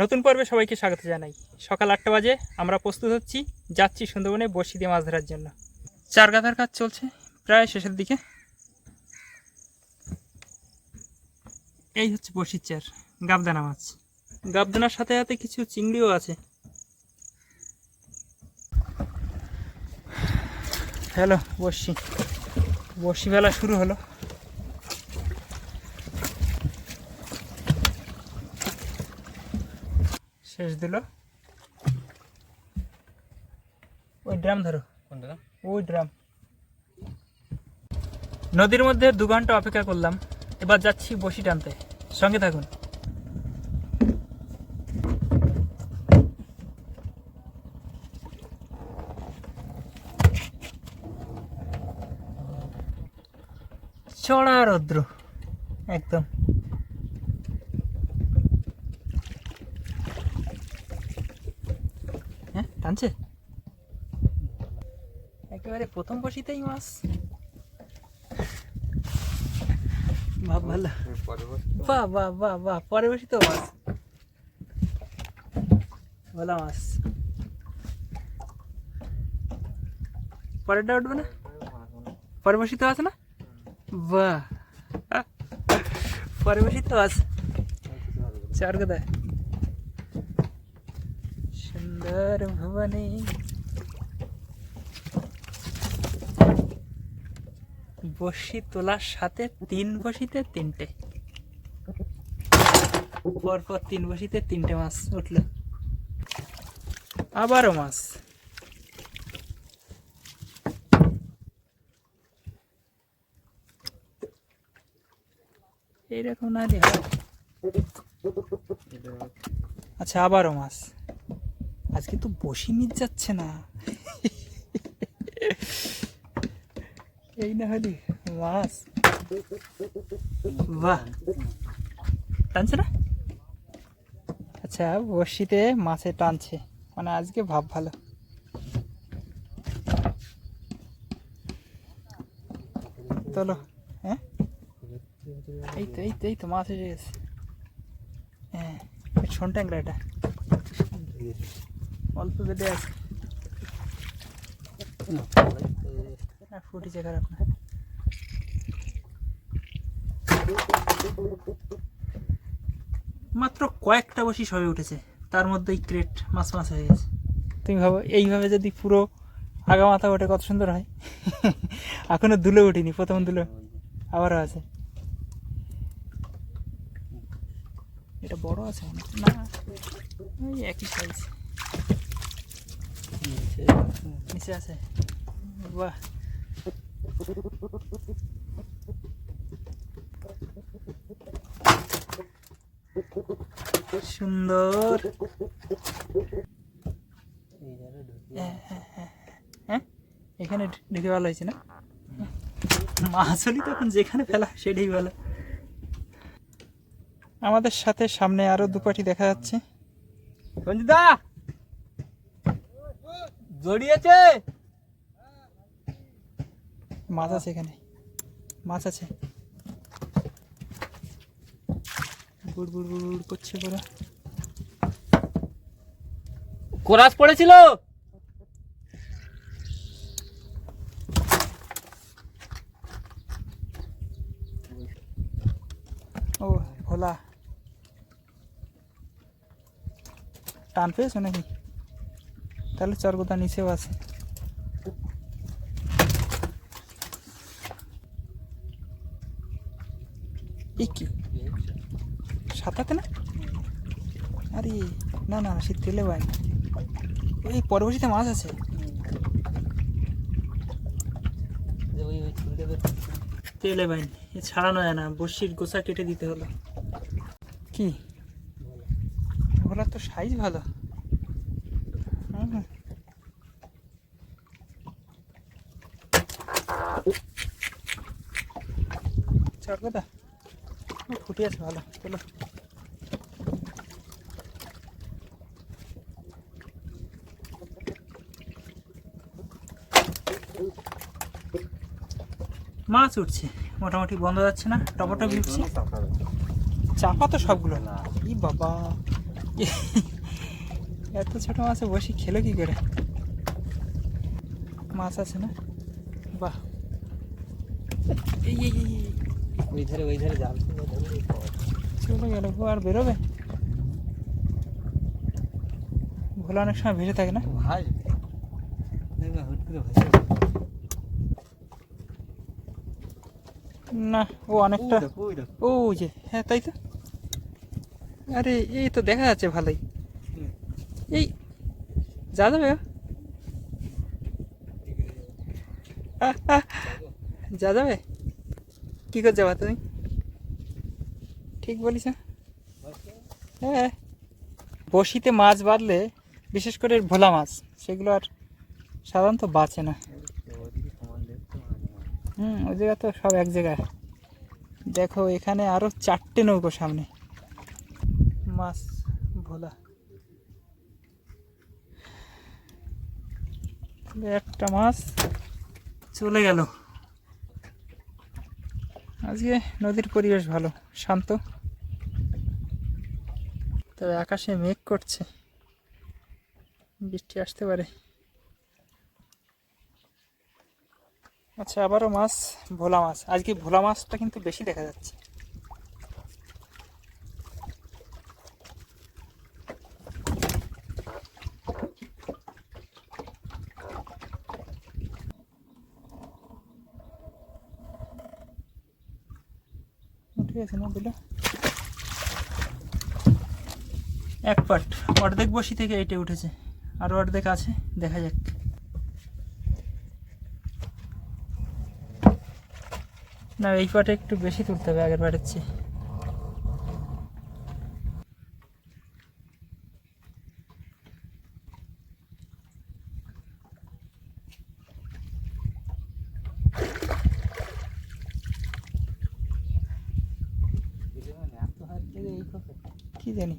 নতুন পর্বে সবাইকে স্বাগত জানাই। সকাল আটটা বাজে, আমরা প্রস্তুত হচ্ছি, যাচ্ছি সুন্দরবনে বসি দিয়ে মাছ ধরার জন্য। চার গাধার কাজ চলছে, প্রায় শেষের দিকে। এই হচ্ছে বসির চার গাবদানা মাছ। গাবদানার সাথে সাথে কিছু চিংড়িও আছে। হ্যালো বসি বসি বেলা শুরু হলো। শেষ দিল। ওই ড্রাম ধরো। ওই ড্রাম। নদীর মধ্যে দু ঘণ্টা অপেক্ষা করলাম এবার যাচ্ছি বসি টানতে। সঙ্গে থাকুন। চড়া রৌদ্র। একদম হ্যাঁ টানছে? একেবারে প্রথম বসিতেই মাছ। ভাব ভালো বাহ বাহ বাহ বাহ পরে বসি তো মাছ। ভালো মাছ। পরেরটা উঠবে না? পরে বসি তো আছে না? বাহ। পরে বসি তো আছে। চার কোথায় সুন্দর ভুবনে বসি তোলার সাথে তিন বসিতে তিনটে। পরপর তিন বসিতে তিনটে মাছ উঠল। আবারও মাছ। এইরকম না আচ্ছা আবারও মাছ। আজকে তো বসি মিট যাচ্ছে না। এই না হলে মাছ। বাহ। টানছে না? আচ্ছা বড়শিতে মাছে টানছে। মানে আজকে ভাব ভালো। চলো হ্যাঁ? এই তো এই তো এই তো মাছ এসে গেছে। হ্যাঁ শোন ট্যাংরা এটা। অল্প বেডে আছে। না, ফুটেছে, খারাপ না। মাত্র কয়েকটা বসি সবে উঠেছে। তার মধ্যেই ক্রেট মাছ মাছ হয়ে গেছে। তুমি ভাবো, এইভাবে যদি পুরো আগা মাথা ওঠে, কত সুন্দর হয়। এখনও দুলে উঠিনি, প্রথম দুলো আবারও আছে। এটা বড় আছে না একই সাইজ নিচে আছে বাহ সুন্দর। হ্যাঁ, এখানে ঢুকে ভালো হয়েছে না? মাছলি তখন যেখানে ফেলা সেটাই ভালো। আমাদের সাথে সামনে আরও দুপাটি দেখা যাচ্ছে। সঞ্জিতা! জড়িয়েছে? মাছ আছে এখানে। মাছ আছে। গুড় গুড় গুড় গুড় করছে পুরো কোরাস পড়েছিল? ও ভোলা। টান পেয়েছ নাকি? তাহলে চরগোদা নিচেও আছে। কি? সাঁতাতে না? আরে, না না, সে তেলে ভাই ওই পরবর্তীতে মাছ আছে। তেলে ভাই এ ছাড়ানো যায় না, বড়শির গোসা কেটে দিতে হলো। কি? ভোলার তো সাইজ ভালো হুম। ফুটে আছে ভালো চলো মাছ উঠছে, মোটামুটি বন্ধ যাচ্ছে না, টপটপ উঠছে। চাপা তো সবগুলো। না ই বাবা। এত ছোট মাছে বসি খেলো কি করে? মাছ আছে না? বাহ। ওই ধারে ওই ধারে জাল ধরে চলে গেল আর বেরোবে? ভোলা অনেক সময় ভেসে থাকে না? দেখবে হুট করে ভাসে না ও অনেকটা ও যে হ্যাঁ তাই তো। আরে এই তো দেখা যাচ্ছে ভালোই। এই যা যাবে যা যাবে? কি করে যাবা তুমি? ঠিক বলিস হ্যাঁ। বসিতে মাছ বাঁধলে, বিশেষ করে ভোলা মাছ, সেগুলো আর সাধারণত বাঁচে না। হুম, ওই জায়গা তো সব এক জায়গায়। দেখো, এখানে আরও চারটে নৌকো সামনে। মাছ, ভোলা। একটা মাছ চলে গেল। আজকে নদীর পরিবেশ ভালো, শান্ত। তবে আকাশে মেঘ করছে, বৃষ্টি আসতে পারে। আচ্ছা আবারও মাছ, ভোলা মাছ। আজকে ভোলা মাছটা কিন্তু বেশি দেখা যাচ্ছে। ঠিক আছে না দুটা। এক পাট অর্ধেক বসি থেকে এটা উঠেছে। আরও অর্ধেক আছে, দেখা যাক। না, এই পাটে একটু বেশি তুলতে হবে, আগের পাটের চেয়ে বুঝলে মানে এত হাত থেকে এই কথা। কি জানি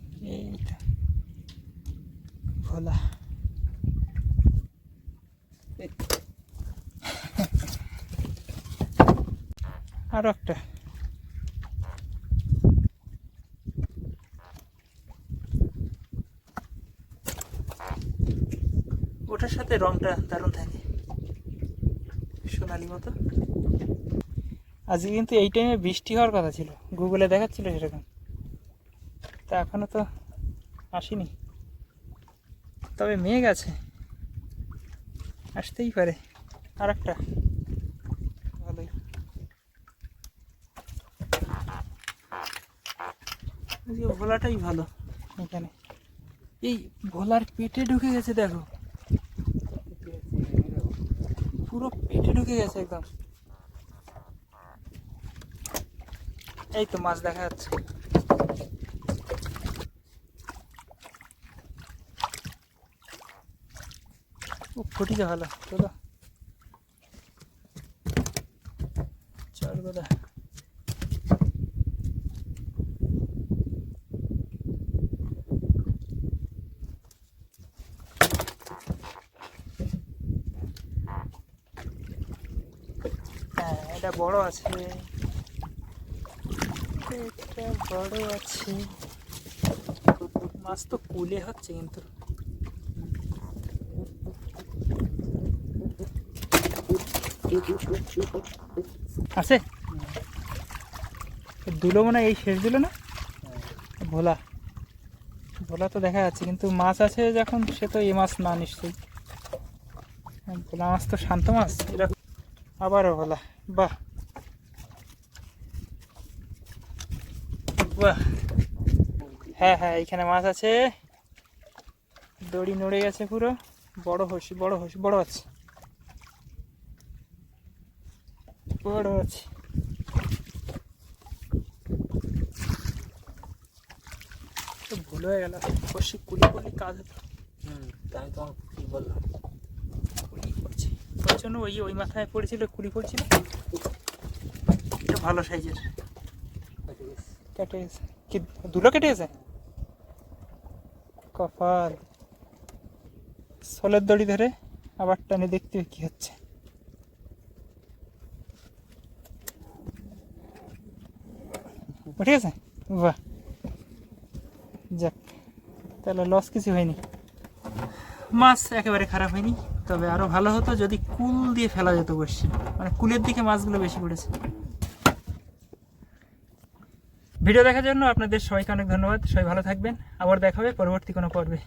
এইটা ভোলা আরও একটা ওটার সাথে রংটা দারুণ থাকে। সোনালি মতো। আজকে কিন্তু এই টাইমে বৃষ্টি হওয়ার কথা ছিল। গুগলে দেখাচ্ছিল সেরকম। তা এখনও তো আসেনি। তবে মেঘ আছে। আসতেই পারে। আর একটা ভালোই ভোলাটাই ভালো এখানে। এই ভোলার পেটে ঢুকে গেছে, দেখো। পুরো পেটে ঢুকে গেছে একদম। এই তো মাছ দেখা যাচ্ছে। ও ফুটিছে ভালো চলো চল বোধা হ্যাঁ এটা বড় আছে এটা বড় আছে মাছ তো কুলে হচ্ছে কিন্তু আছে? দুলো মনে এই শেষ দিল না? ভোলা। ভোলা তো দেখা যাচ্ছে কিন্তু মাছ আছে যখন সে তো এ মাছ না নিশ্চয়ই। হ্যাঁ, ভোলা মাছ তো শান্ত মাছ এরকম। আবারও ভোলা বাহ। বাহ। হ্যাঁ হ্যাঁ এইখানে মাছ আছে। দড়ি নড়ে গেছে পুরো। বড় হসি বড় হসি বড় আছে। বড় আছে। তো ভুল হয়ে গেল। হসি কুলি কুলি কাজ হতো হুম, তাই তোমাকে কি বললাম? কুলি পড়ছে ওই জন্য ওই ওই মাথায় পড়েছিল কুলি পড়ছিল ভালো সাইজের। কেটে গেছে। কি দুলো কেটে গেছে? কপাল। সোলের দড়ি ধরে আবার টানে দেখতে কি হচ্ছে। উঠে আছে বাহ যাক তাহলে লস কিছু হয়নি মাছ একেবারে খারাপ হয়নি তবে আরও ভালো হতো যদি কুল দিয়ে ফেলা যেত বসছি মানে কুলের দিকে মাছগুলো বেশি পড়েছে ভিডিও দেখার জন্য আপনাদের সবাইকে অনেক ধন্যবাদ। সবাই ভালো থাকবেন। আবার দেখাবে পরবর্তী কোনো পর্বে।